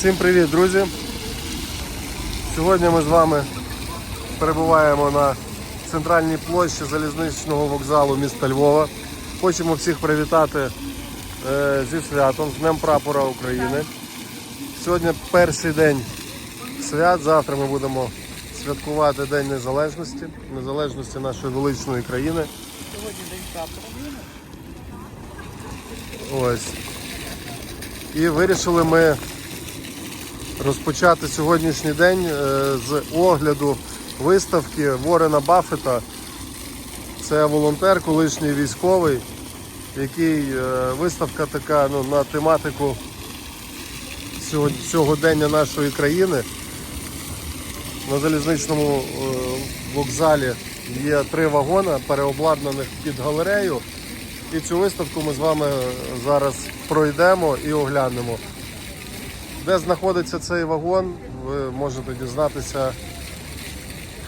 Всім привіт, друзі! Сьогодні ми з вами перебуваємо на центральній площі залізничного вокзалу міста Львова. Хочемо всіх привітати е, зі святом, з Днем Прапора України. Сьогодні перший день свят. Завтра ми будемо святкувати День Незалежності, незалежності нашої величної країни. Сьогодні день прапора. Ось. І вирішили ми розпочати сьогоднішній день е, з огляду виставки Ворена Баффета. Це волонтер, колишній військовий, який е, виставка така ну, на тематику сього- сьогодення нашої країни. На залізничному е, вокзалі є три вагони, переобладнаних під галерею. І цю виставку ми з вами зараз пройдемо і оглянемо. Де знаходиться цей вагон, ви можете дізнатися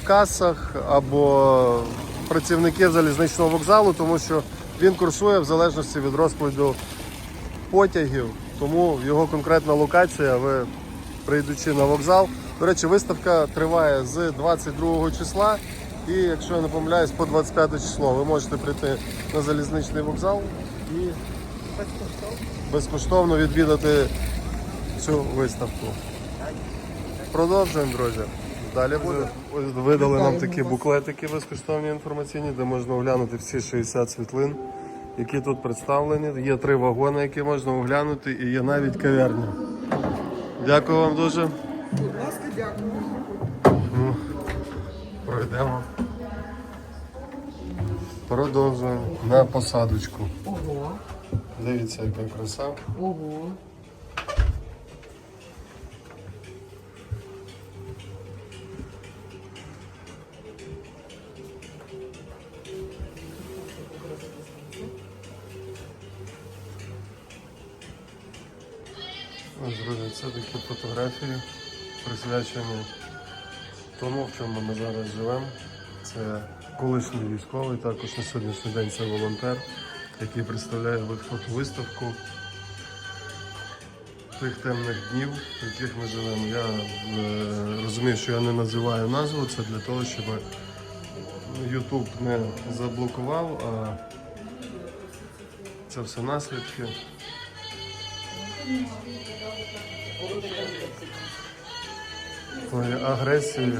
в касах або працівники залізничного вокзалу, тому що він курсує в залежності від розкладу потягів. Тому його конкретна локація, ви прийдучи на вокзал. До речі, виставка триває з 22 числа. І якщо я не помиляюсь, по 25 число ви можете прийти на залізничний вокзал і безкоштовно відвідати цю виставку. Продовжуємо, друзі. Далі буде. Ось видали нам такі буклетики безкоштовні інформаційні, де можна оглянути всі 60 світлин, які тут представлені. Є три вагони, які можна оглянути, і є навіть кав'ярня. Дякую вам дуже. Будь ласка, дякую. Пройдемо. Продовжуємо на посадочку. Ого, Дивіться, яка краса. ого. Друзі, це такі фотографії, присвячені тому, в чому ми зараз живемо. Це колишній військовий, також на сьогоднішній день це волонтер, який представляє ви- фотовиставку тих темних днів, в яких ми живемо. Я е, розумію, що я не називаю назву, це для того, щоб YouTube не заблокував, а це все наслідки. Тої агресії.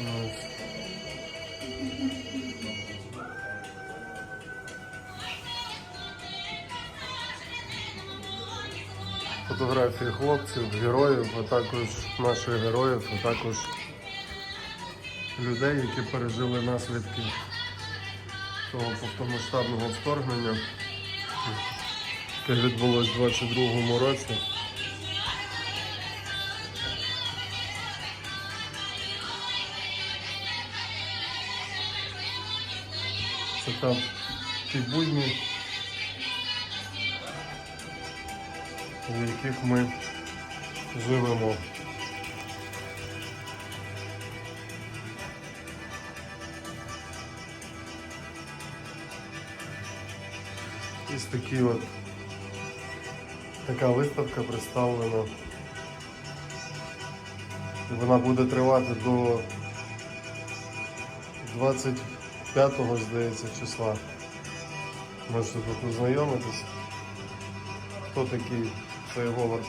Ось. Фотографії хлопців, героїв, а також наших героїв, а також людей, які пережили наслідки того повномасштабного вторгнення, яке відбулось у 22-му році. Це там ті будні, в яких ми живемо. Ось такі от така виставка представлена. Вона буде тривати до 25-го, здається, числа. Можете тут ознайомитись. Хто такий цей Говард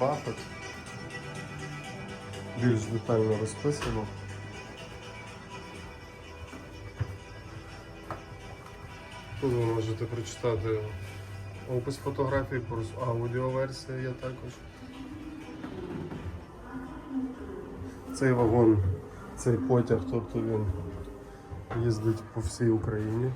Баффет. Більш детально розписано. Тут ви можете прочитати опис фотографій, плюс аудіоверсія є також. Цей вагон, цей потяг, тобто він їздить по всій Україні.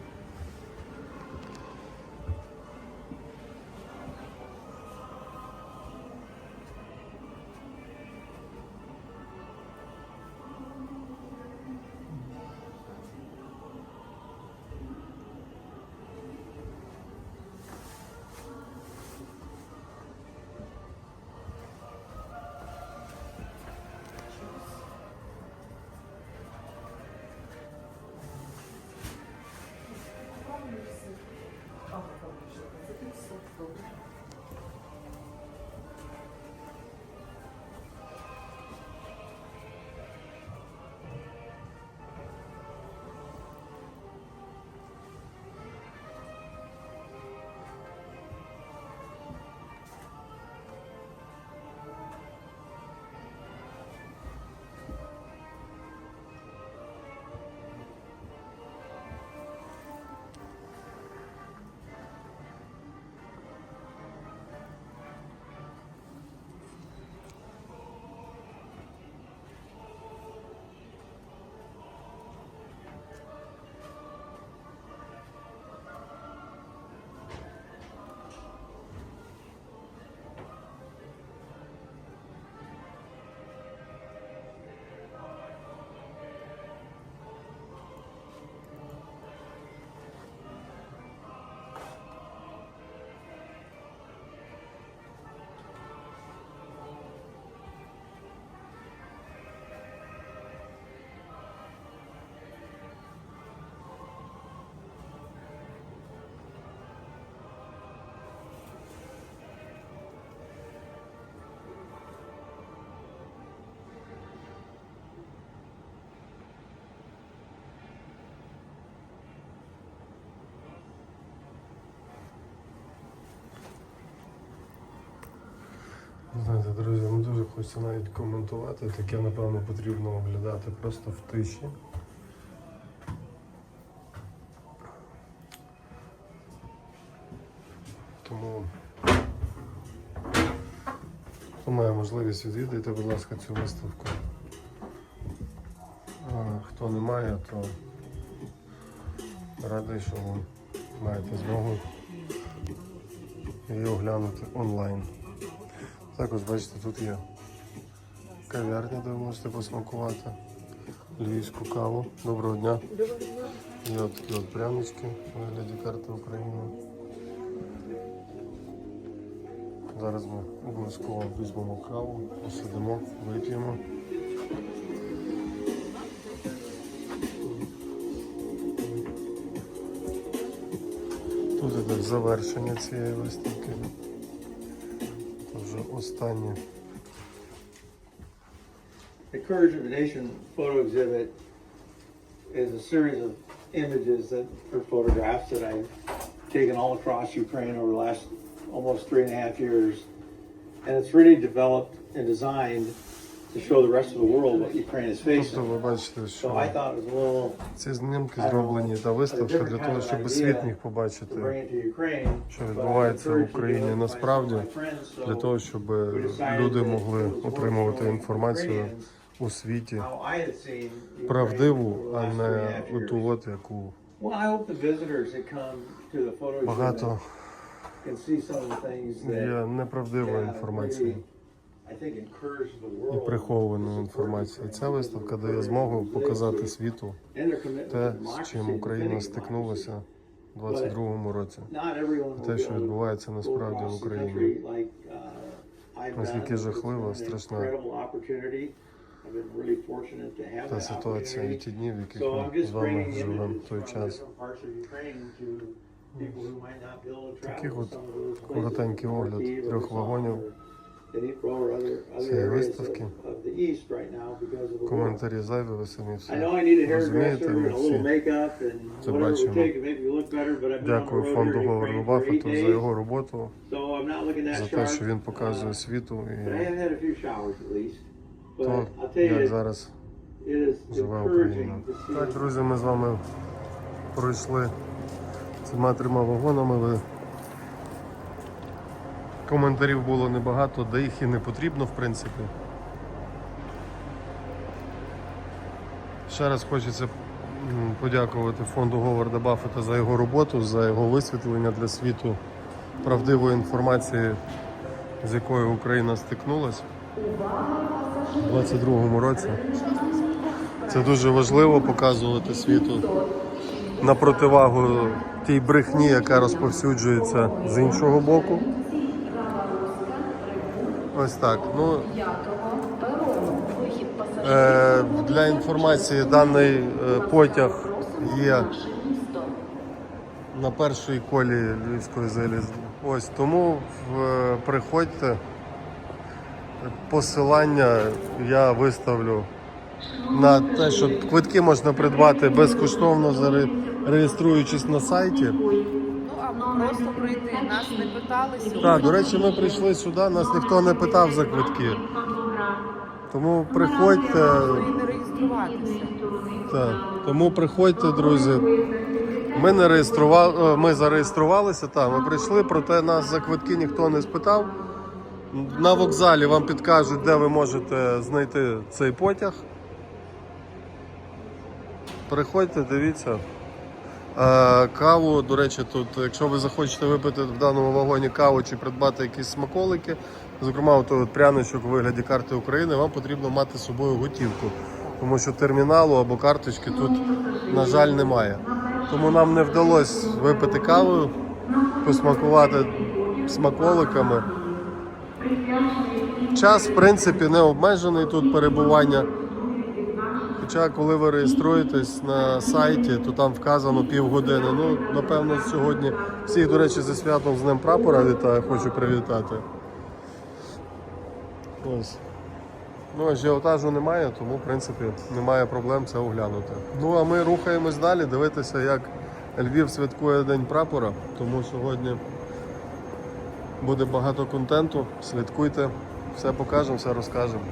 Знаєте, друзі, не дуже хочеться навіть коментувати. Таке, напевно, потрібно оглядати просто в тиші. Тому, хто має можливість відвідайте, будь ласка, цю виставку. А хто не має, то радий, що ви маєте змогу її оглянути онлайн. Також бачите, тут є кав'ярня, де ви можете посмакувати львівську каву. Доброго дня. Є от такі от прянички вигляді карти України. Зараз ми обов'язково візьмемо каву, посидимо, вип'ємо. Тут іде завершення цієї виставки. Це вже останнє. The Courage of a Nation photo exhibit is a series of images that are photographs that I've taken all across Ukraine over the last almost three and a half years. And it's really developed and designed to show the rest of the world what Ukraine is Тобто facing. ви бачите, So I що thought it was a little ці знімки зроблені та виставка для того, щоб світ міг to побачити, bring it to Ukraine. що відбувається в Україні насправді, для того, щоб люди могли отримувати інформацію у світі правдиву, а не оту от яку багато є неправдивої yeah, інформації і world прихованої інформації. Ця виставка дає змогу показати світу те, з чим Україна стикнулася у 22-му році. Те, що відбувається насправді в Україні. uh, Наскільки жахлива, страшна Та ситуація і ті дні, в яких ми з вами живемо в той час. Таких от коротенький огляд трьох вагонів цієї виставки. Коментарі зайві, ви самі I все know I need a розумієте. Ми всі makeup and це бачимо. дякую фонду Говарду Баффету за його роботу, за те, що він показує Uh, світу і то, як зараз живе Україна. Так, друзі, ми з вами пройшли цими трьома вагонами. Ви... Коментарів було небагато, де їх і не потрібно, в принципі. Ще раз хочеться подякувати фонду Говарда Баффета за його роботу, за його висвітлення для світу правдивої інформації, з якою Україна стикнулась у 22-му році. Це дуже важливо показувати світу на противагу тій брехні, яка розповсюджується з іншого боку. Ось так. Ну, е, для інформації даний е, потяг є на першій колі Львівської залізниці. Ось тому приходьте. Посилання я виставлю на те, що квитки можна придбати безкоштовно, реєструючись на сайті. Просто прийти. Нас не питали сьогодні. Так, до речі, ми прийшли сюди, нас ніхто не питав за квитки. Тому приходьте, не реєструватися. так, тому приходьте, друзі. Ми не реєстрували, ми зареєструвалися, так, ми прийшли, проте нас за квитки ніхто не спитав. На вокзалі вам підкажуть, де ви можете знайти цей потяг. Приходьте, дивіться. Е, Каву, до речі, тут, якщо ви захочете випити в даному вагоні каву чи придбати якісь смаколики, зокрема, от, от пряничок у вигляді карти України, вам потрібно мати з собою готівку, тому що терміналу або карточки тут, на жаль, немає. Тому нам не вдалося випити каву, посмакувати смаколиками. Час, в принципі, не обмежений тут перебування. Хоча, коли ви реєструєтесь на сайті, то там вказано півгодини. Ну, напевно, сьогодні всіх, до речі, зі святом з Днем прапора вітаю, хочу привітати. Ось. Ну, ажіотажу немає, тому, в принципі, немає проблем це оглянути. Ну, а ми рухаємось далі, дивитися, як Львів святкує День прапора, тому сьогодні буде багато контенту. Слідкуйте, Все покажемо, все розкажемо.